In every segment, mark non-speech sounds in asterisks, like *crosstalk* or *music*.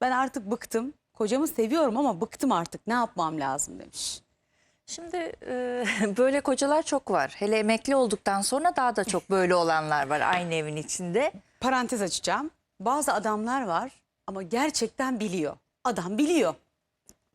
Ben artık bıktım. Kocamı seviyorum ama bıktım artık. Ne yapmam lazım demiş. Şimdi e, *laughs* böyle kocalar çok var. Hele emekli olduktan sonra daha da çok böyle olanlar var aynı evin içinde. Parantez açacağım. Bazı adamlar var ama gerçekten biliyor. Adam biliyor.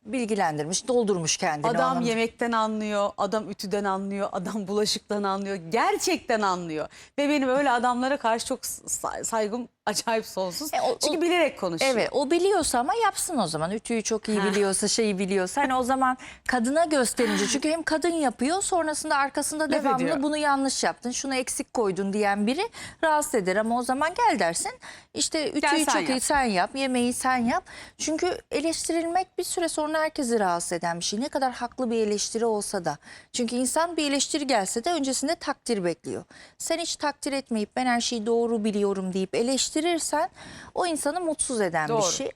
Bilgilendirmiş, doldurmuş kendini. Adam onun. yemekten anlıyor, adam ütüden anlıyor, adam bulaşıktan anlıyor. Gerçekten anlıyor. Ve benim öyle adamlara karşı çok say- saygım acayip sonsuz. E, o- Çünkü o- bilerek konuşuyor. Evet o biliyorsa ama yapsın o zaman. Ütüyü çok iyi biliyorsa şeyi biliyorsa. Hani o zaman kadına gösterince. Çünkü hem kadın yapıyor sonrasında arkasında devamlı ediyor. bunu yanlış yaptın. Şunu eksik koydun diyen biri rahatsız eder. Ama o zaman gel dersin. İşte ütüyü çok iyi yap. sen yap. Yemeği sen yap. Çünkü eleştirilmek bir süre sonra herkesi rahatsız eden bir şey. Ne kadar haklı bir eleştiri olsa da. Çünkü insan bir eleştiri gelse de öncesinde takdir bekliyor. Sen hiç takdir etmeyip ben her şeyi doğru biliyorum deyip eleştirirsen o insanı mutsuz eden Doğru. bir şey.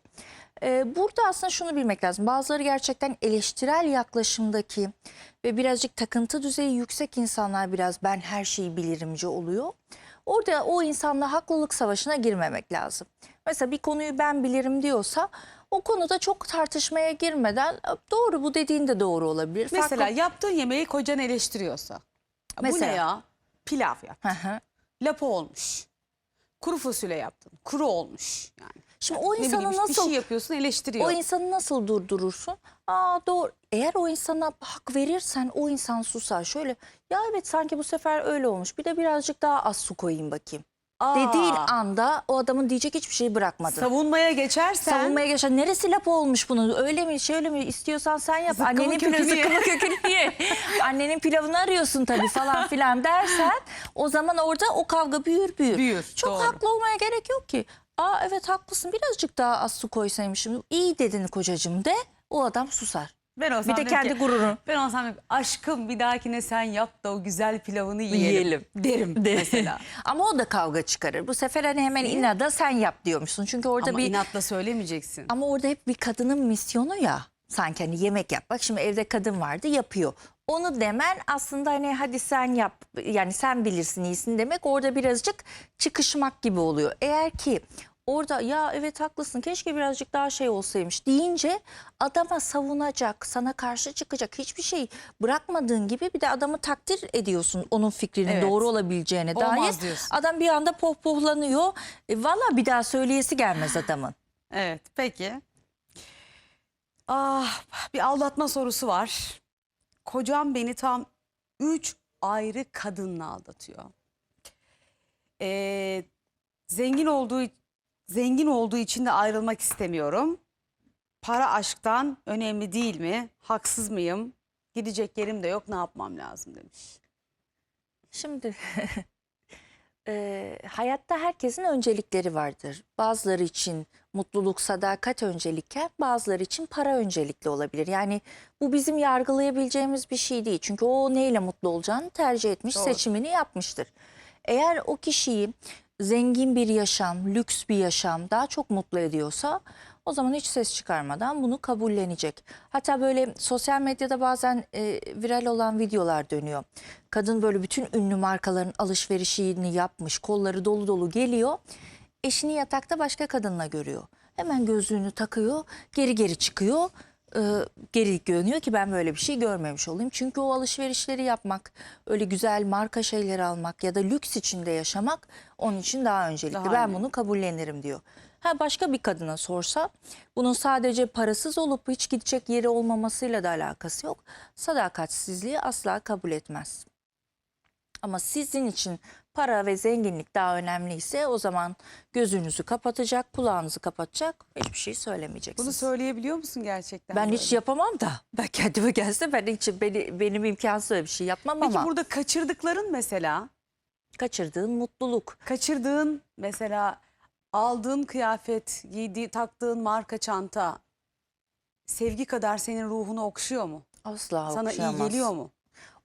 Ee, burada aslında şunu bilmek lazım. Bazıları gerçekten eleştirel yaklaşımdaki ve birazcık takıntı düzeyi yüksek insanlar biraz ben her şeyi bilirimci oluyor. Orada o insanla haklılık savaşına girmemek lazım. Mesela bir konuyu ben bilirim diyorsa o konuda çok tartışmaya girmeden doğru bu dediğin de doğru olabilir. Mesela Farklı- yaptığın yemeği kocan eleştiriyorsa. Bu Mesela? ne ya? Pilav yap. Hı hı. Lapa olmuş. Kuru fasulye yaptın. Kuru olmuş. Yani. Şimdi o insanı bileyim, bir nasıl şey yapıyorsun eleştiriyor. O insanı nasıl durdurursun? Aa doğru. Eğer o insana hak verirsen o insan susar. Şöyle ya evet sanki bu sefer öyle olmuş. Bir de birazcık daha az su koyayım bakayım. Aa, Dediğin anda o adamın diyecek hiçbir şeyi bırakmadın. savunmaya geçersen Savunmaya geçen neresi lapa olmuş bunun öyle mi şöyle mi istiyorsan sen yap. Zıkkımın Annenin pilavı kökünü ye. kökünü *laughs* ye. Annenin pilavını arıyorsun tabii falan filan dersen o zaman orada o kavga büyür büyür. Büyür, Çok doğru. haklı olmaya gerek yok ki. Aa evet haklısın birazcık daha az su koysaymışım. İyi dedin kocacığım de o adam susar. Ben olsam Bir de kendi ki, gururun. Ben olsam aşkım bir dahakine sen yap da o güzel pilavını yiyelim. Yiyelim. Derim mesela. *laughs* Ama o da kavga çıkarır. Bu sefer hani hemen inada sen yap diyormuşsun. Çünkü orada Ama bir inatla söylemeyeceksin. Ama orada hep bir kadının misyonu ya. Sanki hani yemek yap. Bak şimdi evde kadın vardı yapıyor. Onu demen aslında hani hadi sen yap yani sen bilirsin iyisini demek orada birazcık çıkışmak gibi oluyor. Eğer ki orada ya evet haklısın keşke birazcık daha şey olsaymış deyince adama savunacak sana karşı çıkacak hiçbir şey bırakmadığın gibi bir de adamı takdir ediyorsun onun fikrinin Evet. doğru olabileceğine Olmaz dair. diyorsun. Adam bir anda pohpohlanıyor. E, Valla bir daha söyleyesi gelmez adamın. Evet peki. Ah bir aldatma sorusu var. Kocam beni tam üç ayrı kadınla aldatıyor. Ee, zengin olduğu zengin olduğu için de ayrılmak istemiyorum. Para aşktan önemli değil mi? Haksız mıyım? Gidecek yerim de yok. Ne yapmam lazım demiş. Şimdi eee, *laughs* hayatta herkesin öncelikleri vardır. Bazıları için mutluluk, sadakat öncelikken bazıları için para öncelikli olabilir. Yani bu bizim yargılayabileceğimiz bir şey değil. Çünkü o neyle mutlu olacağını tercih etmiş, Doğru. seçimini yapmıştır. Eğer o kişiyi zengin bir yaşam, lüks bir yaşam daha çok mutlu ediyorsa o zaman hiç ses çıkarmadan bunu kabullenecek. Hatta böyle sosyal medyada bazen e, viral olan videolar dönüyor. Kadın böyle bütün ünlü markaların alışverişini yapmış, kolları dolu dolu geliyor. Eşini yatakta başka kadınla görüyor. Hemen gözlüğünü takıyor, geri geri çıkıyor. E, geri dönüyor ki ben böyle bir şey görmemiş olayım. Çünkü o alışverişleri yapmak, öyle güzel marka şeyleri almak ya da lüks içinde yaşamak onun için daha öncelikli. Daha ben önemli. bunu kabullenirim diyor. Ha başka bir kadına sorsa bunun sadece parasız olup hiç gidecek yeri olmamasıyla da alakası yok. Sadakatsizliği asla kabul etmez. Ama sizin için para ve zenginlik daha önemliyse o zaman gözünüzü kapatacak, kulağınızı kapatacak, hiçbir şey söylemeyeceksiniz. Bunu söyleyebiliyor musun gerçekten? ben böyle? hiç yapamam da. Ben kendime gelse ben hiç beni, benim imkansız öyle bir şey yapmam Peki ama burada kaçırdıkların mesela kaçırdığın mutluluk. kaçırdığın mesela aldığın kıyafet, giydiği, taktığın marka çanta sevgi kadar senin ruhunu okşuyor mu? Asla Sana iyi okşayamaz. geliyor mu?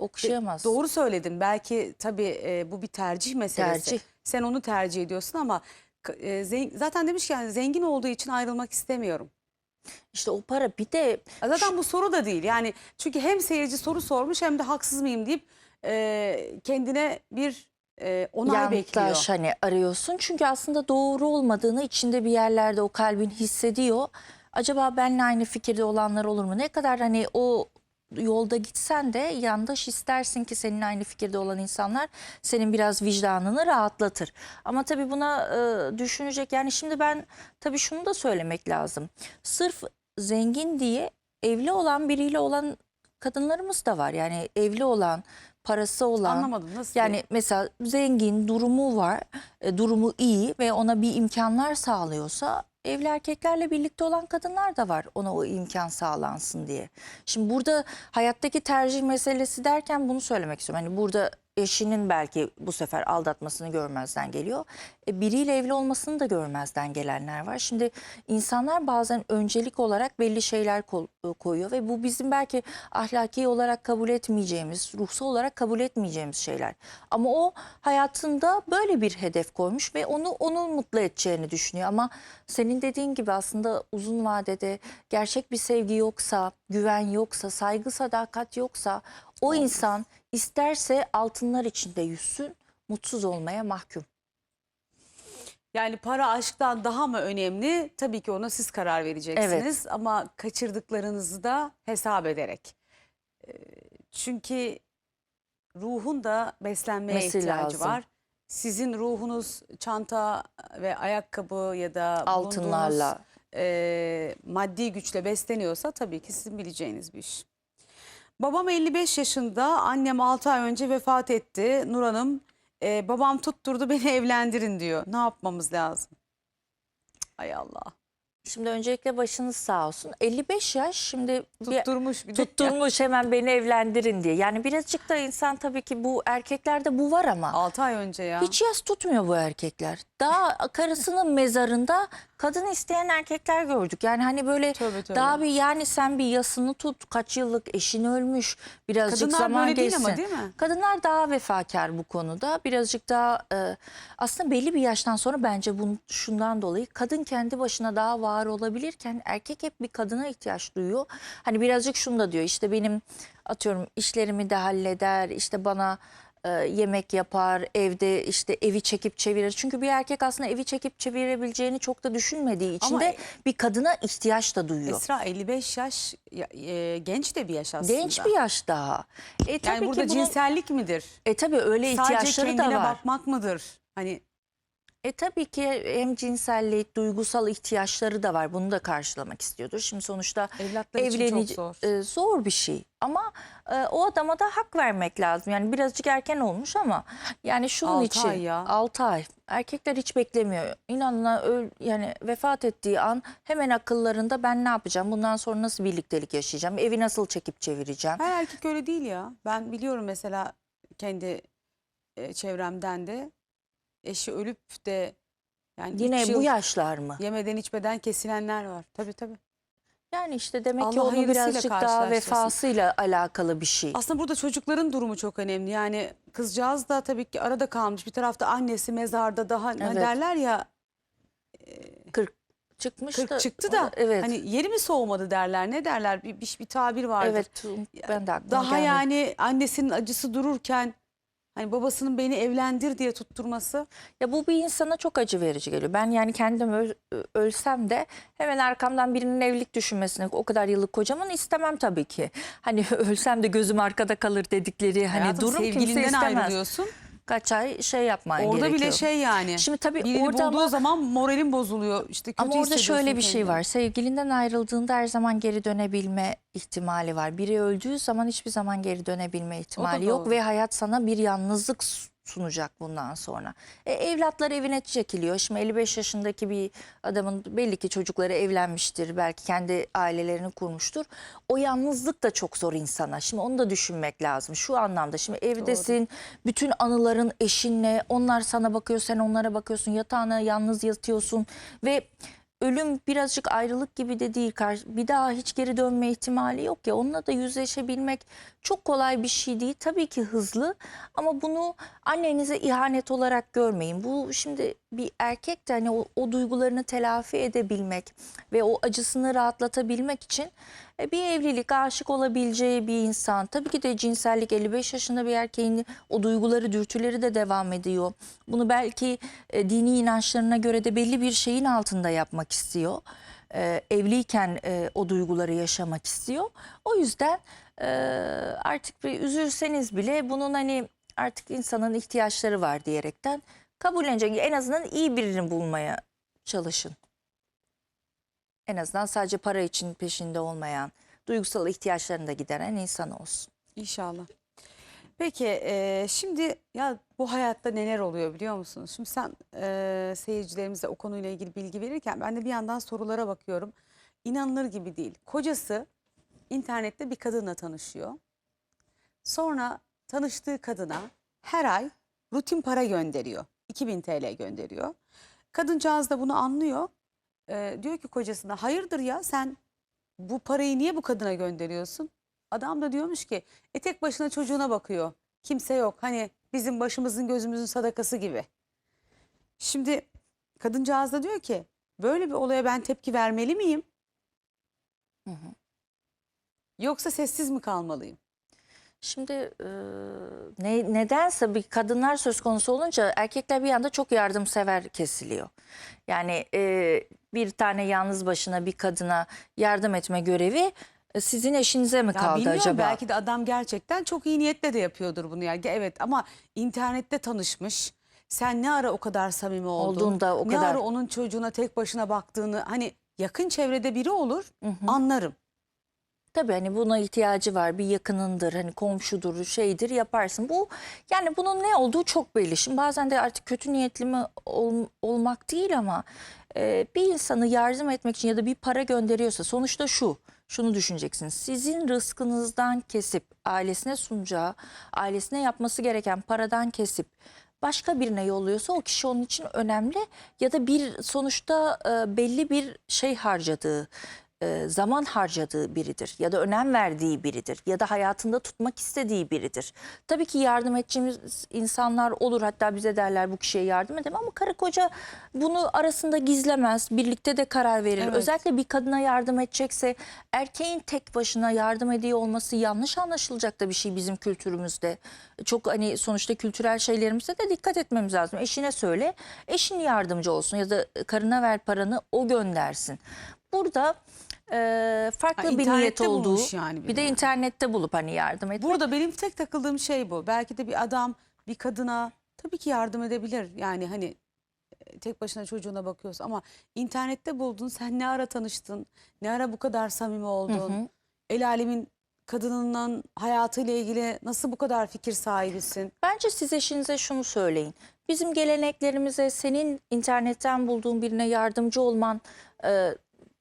Okşayamaz. Doğru söyledin. Belki tabii e, bu bir tercih meselesi. Tercih. Sen onu tercih ediyorsun ama e, zen- zaten demiş ki yani zengin olduğu için ayrılmak istemiyorum. İşte o para bir de Zaten bu soru da değil. Yani çünkü hem seyirci soru sormuş hem de haksız mıyım deyip e, kendine bir e, onay bekliyor. yandaş hani arıyorsun. Çünkü aslında doğru olmadığını içinde bir yerlerde o kalbin hissediyor. Acaba benimle aynı fikirde olanlar olur mu? Ne kadar hani o yolda gitsen de yandaş istersin ki senin aynı fikirde olan insanlar senin biraz vicdanını rahatlatır. Ama tabii buna e, düşünecek yani şimdi ben tabii şunu da söylemek lazım. Sırf zengin diye evli olan biriyle olan kadınlarımız da var. Yani evli olan, parası olan. Anlamadım nasıl? Yani mesela zengin, durumu var, e, durumu iyi ve ona bir imkanlar sağlıyorsa evli erkeklerle birlikte olan kadınlar da var ona o imkan sağlansın diye. Şimdi burada hayattaki tercih meselesi derken bunu söylemek istiyorum. Hani burada eşinin belki bu sefer aldatmasını görmezden geliyor. E, biriyle evli olmasını da görmezden gelenler var. Şimdi insanlar bazen öncelik olarak belli şeyler e, koyuyor ve bu bizim belki ahlaki olarak kabul etmeyeceğimiz, ruhsal olarak kabul etmeyeceğimiz şeyler. Ama o hayatında böyle bir hedef koymuş ve onu onu mutlu edeceğini düşünüyor. Ama senin dediğin gibi aslında uzun vadede gerçek bir sevgi yoksa, güven yoksa, saygı, sadakat yoksa o insan isterse altınlar içinde yüzsün, mutsuz olmaya mahkum. Yani para aşktan daha mı önemli? Tabii ki ona siz karar vereceksiniz. Ama kaçırdıklarınızı da hesap ederek. Ee, Çünkü ruhun da beslenmeye Mesi ihtiyacı lazım. var. Sizin ruhunuz çanta ve ayakkabı ya da Altınlarla. e, maddi güçle besleniyorsa tabii ki sizin bileceğiniz bir iş. Babam 55 yaşında, annem 6 ay önce vefat etti. Nur Hanım, e, babam tutturdu beni *laughs* evlendirin diyor. Ne yapmamız lazım? Ay Allah. Şimdi öncelikle başınız sağ olsun. 55 yaş şimdi bir Tutturmuş bir de. tutturmuş hemen beni evlendirin diye. Yani birazcık da insan tabii ki bu erkeklerde bu var ama 6 ay önce ya. hiç yas tutmuyor bu erkekler. Daha karısının mezarında kadın isteyen erkekler gördük. Yani hani böyle Tövbe tövbe. daha bir yani sen bir yasını tut. Kaç yıllık eşin ölmüş. Birazcık Kadınlar zaman böyle değil geçsin. ama değil mi? Kadınlar daha vefakar bu konuda. Birazcık daha e, aslında belli bir yaştan sonra bence bunun şundan dolayı kadın kendi başına daha var olabilirken erkek hep bir kadına ihtiyaç duyuyor. Hani birazcık şunu da diyor işte benim atıyorum işlerimi de halleder işte bana e, yemek yapar evde işte evi çekip çevirir. Çünkü bir erkek aslında evi çekip çevirebileceğini çok da düşünmediği için Ama de e- bir kadına ihtiyaç da duyuyor. Esra 55 yaş ya- e, genç de bir yaş aslında. Genç bir yaş daha. E, tabii Yani burada ki bunun, cinsellik midir? e tabii öyle Sadece ihtiyaçları da kendine var. bakmak mıdır? Hani E tabii ki hem cinsellik, duygusal ihtiyaçları da var. Bunu da karşılamak istiyordur. Şimdi sonuçta evlatlar için çok evlenici- zor. e, zor bir şey. Ama e, o adama da hak vermek lazım. Yani birazcık erken olmuş ama yani şunun Altı için ay ya. 6 ay. Erkekler hiç beklemiyor. İnanına öl yani vefat ettiği an hemen akıllarında ben ne yapacağım? Bundan sonra nasıl birliktelik yaşayacağım? Evi nasıl çekip çevireceğim? Her erkek öyle değil ya. Ben biliyorum mesela kendi e, çevremden de eşi ölüp de yani Yine bu yaşlar mı? yemeden içmeden kesilenler var. Tabii tabii. Yani işte demek ki Allah onun hayırlısıyla birazcık daha vefasıyla alakalı bir şey. Aslında burada çocukların durumu çok önemli. Yani kızcağız da tabii ki arada kalmış. Bir tarafta annesi mezarda daha Evet. derler ya 40 çıkmış 40 da. çıktı o da evet. hani yeri mi soğumadı derler. Ne derler? Bir, bir, bir tabir vardır. evet ben de Daha gelmedi. yani annesinin acısı dururken hani babasının beni evlendir diye tutturması. Ya bu bir insana çok acı verici geliyor. Ben yani kendim öl- ölsem de hemen arkamdan birinin evlilik düşünmesini o kadar yıllık kocamın istemem tabii ki. Hani *laughs* ölsem de gözüm arkada kalır dedikleri hani Hayatım durum kimse istemez. ayrılıyorsun. Kaç ay şey yapman Orada gerekiyor. bile şey yani. Şimdi tabii Birini orada bulduğu ama- zaman moralin bozuluyor. İşte kötü Ama orada şöyle bir şey kendini. var. Sevgilinden ayrıldığında her zaman geri dönebilme ihtimali var. Biri öldüğü zaman hiçbir zaman geri dönebilme ihtimali yok ve hayat sana bir yalnızlık sunacak bundan sonra. E, evlatlar evine çekiliyor. Şimdi 55 yaşındaki bir adamın belli ki çocukları evlenmiştir. Belki kendi ailelerini kurmuştur. O yalnızlık da çok zor insana. Şimdi onu da düşünmek lazım. Şu anlamda şimdi evdesin. Bütün anıların eşinle. Onlar sana bakıyor, sen onlara bakıyorsun. Yatağına yalnız yatıyorsun ve ölüm birazcık ayrılık gibi de değil. Bir daha hiç geri dönme ihtimali yok ya. Onunla da yüzleşebilmek çok kolay bir şey değil. Tabii ki hızlı ama bunu annenize ihanet olarak görmeyin. Bu şimdi bir erkek de hani o, o duygularını telafi edebilmek ve o acısını rahatlatabilmek için e, bir evlilik, aşık olabileceği bir insan. Tabii ki de cinsellik 55 yaşında bir erkeğin o duyguları, dürtüleri de devam ediyor. Bunu belki e, dini inançlarına göre de belli bir şeyin altında yapmak istiyor. E, evliyken e, o duyguları yaşamak istiyor. O yüzden e, artık bir üzülseniz bile bunun hani artık insanın ihtiyaçları var diyerekten kabullenecek. En azından iyi birini bulmaya çalışın. En azından sadece para için peşinde olmayan, duygusal ihtiyaçlarını da gideren insan olsun. İnşallah. Peki e, şimdi ya bu hayatta neler oluyor biliyor musunuz? Şimdi sen e, seyircilerimize o konuyla ilgili bilgi verirken ben de bir yandan sorulara bakıyorum. İnanılır gibi değil. Kocası internette bir kadınla tanışıyor. Sonra tanıştığı kadına her ay rutin para gönderiyor. 2000 TL gönderiyor. Kadıncağız da bunu anlıyor. E, diyor ki kocasına hayırdır ya sen bu parayı niye bu kadına gönderiyorsun? Adam da diyormuş ki e tek başına çocuğuna bakıyor. Kimse yok. Hani bizim başımızın gözümüzün sadakası gibi. Şimdi kadıncağız da diyor ki böyle bir olaya ben tepki vermeli miyim? Yoksa sessiz mi kalmalıyım? Şimdi e, ne, nedense bir kadınlar söz konusu olunca erkekler bir anda çok yardımsever kesiliyor. Yani e, bir tane yalnız başına bir kadına yardım etme görevi e, sizin eşinize mi Ya kaldı bilmiyorum acaba? belki de adam gerçekten çok iyi niyetle de yapıyordur bunu yani. Evet ama internette tanışmış. Sen ne ara o kadar samimi oldun? Olduğunda o ne kadar- ara onun çocuğuna tek başına baktığını hani yakın çevrede biri olur anlarım. Tabii hani buna ihtiyacı var. Bir yakınındır, hani komşudur, şeydir yaparsın. Bu yani bunun ne olduğu çok belli. Şimdi bazen de artık kötü niyetli mi ol- olmak değil ama e, bir insanı yardım etmek için ya da bir para gönderiyorsa sonuçta şu. Şunu düşüneceksiniz. Sizin rızkınızdan kesip ailesine sunacağı, ailesine yapması gereken paradan kesip başka birine yolluyorsa o kişi onun için önemli ya da bir sonuçta e, belli bir şey harcadığı e, zaman harcadığı biridir ya da önem verdiği biridir ya da hayatında tutmak istediği biridir. Tabii ki yardım edeceğimiz insanlar olur hatta bize derler bu kişiye yardım edelim ama karı koca bunu arasında gizlemez birlikte de karar verir. Evet. Özellikle bir kadına yardım edecekse erkeğin tek başına yardım ediyor olması yanlış anlaşılacak da bir şey bizim kültürümüzde. Çok hani sonuçta kültürel şeylerimize de dikkat etmemiz lazım. Eşine söyle eşin yardımcı olsun ya da karına ver paranı o göndersin. Burada e, farklı Ha, bir niyet internette olduğu bulmuş yani bir de internette bulup hani yardım etmek. Burada benim tek takıldığım şey bu. Belki de bir adam bir kadına tabii ki yardım edebilir. Yani hani e, tek başına çocuğuna bakıyorsa ama internette buldun. Sen ne ara tanıştın? Ne ara bu kadar samimi oldun? El alemin kadınının hayatıyla ilgili nasıl bu kadar fikir sahibisin? Bence siz eşinize şunu söyleyin. Bizim geleneklerimize senin internetten bulduğun birine yardımcı olman e,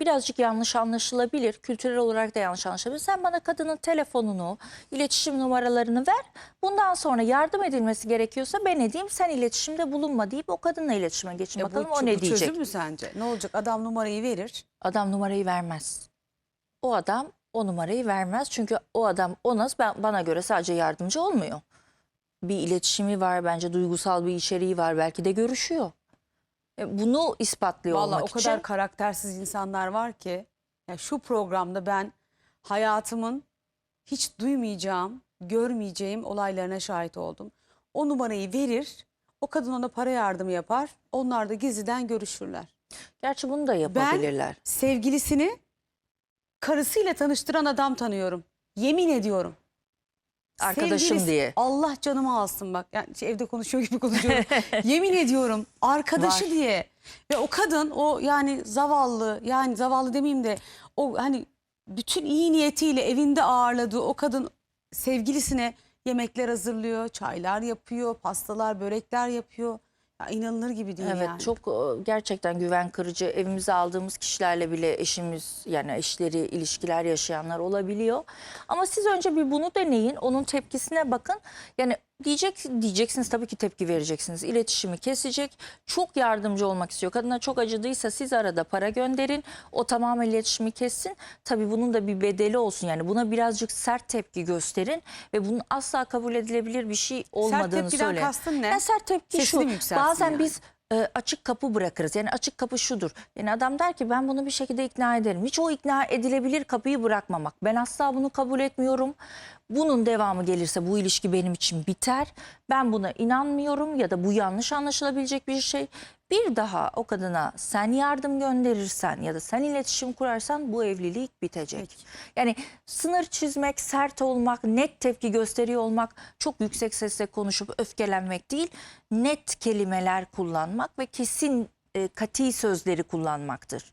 birazcık yanlış anlaşılabilir. Kültürel olarak da yanlış anlaşılabilir. Sen bana kadının telefonunu, iletişim numaralarını ver. Bundan sonra yardım edilmesi gerekiyorsa ben edeyim. Sen iletişimde bulunma deyip o kadınla iletişime geçin. Ya Bakalım bu, o bu ne diyecek. çözüm mü sence? Ne olacak? Adam numarayı verir. Adam numarayı vermez. O adam o numarayı vermez. Çünkü o adam ona ben, bana göre sadece yardımcı olmuyor. Bir iletişimi var bence duygusal bir içeriği var belki de görüşüyor. E, Bunu ispatlıyor Vallahi olmak o kadar için. karaktersiz insanlar var ki ya şu programda ben hayatımın hiç duymayacağım, görmeyeceğim olaylarına şahit oldum. O numarayı verir, o kadın ona para yardımı yapar, onlar da gizliden görüşürler. Gerçi bunu da yapabilirler. Sevgilisini karısıyla tanıştıran adam tanıyorum. Yemin ediyorum. Arkadaşım Sevgilisi- diye. Allah canımı alsın bak. Yani şey, evde konuşuyor gibi konuşuyorum. *laughs* Yemin ediyorum arkadaşı Var. diye. Ve o kadın o yani zavallı yani zavallı demeyeyim de o hani bütün iyi niyetiyle evinde ağırladığı o kadın sevgilisine yemekler hazırlıyor, çaylar yapıyor, pastalar, börekler yapıyor. Ya inanılır gibi değil Evet yani. çok e, gerçekten güven kırıcı evimize aldığımız kişilerle bile eşimiz yani eşleri ilişkiler yaşayanlar olabiliyor. Ama siz önce bir bunu deneyin onun tepkisine bakın. Yani diyecek diyeceksiniz tabii ki tepki vereceksiniz. İletişimi kesecek. Çok yardımcı olmak istiyor. Kadına çok acıdıysa siz arada para gönderin. O tamamen iletişimi kessin. Tabii bunun da bir bedeli olsun. Yani buna birazcık sert tepki gösterin ve bunun asla kabul edilebilir bir şey olmadığını tepkiden söyleyin. kastın ne? Yani sert tepki Sesini şu. Bazen yani? biz e, açık kapı bırakırız. Yani açık kapı şudur. Yani adam der ki ben bunu bir şekilde ikna ederim. Hiç o ikna edilebilir kapıyı bırakmamak. Ben asla bunu kabul etmiyorum. Bunun devamı gelirse bu ilişki benim için biter. Ben buna inanmıyorum ya da bu yanlış anlaşılabilecek bir şey. Bir daha o kadına sen yardım gönderirsen ya da sen iletişim kurarsan bu evlilik bitecek. Yani sınır çizmek, sert olmak, net tepki gösteriyor olmak, çok yüksek sesle konuşup öfkelenmek değil, net kelimeler kullanmak ve kesin e, kati sözleri kullanmaktır.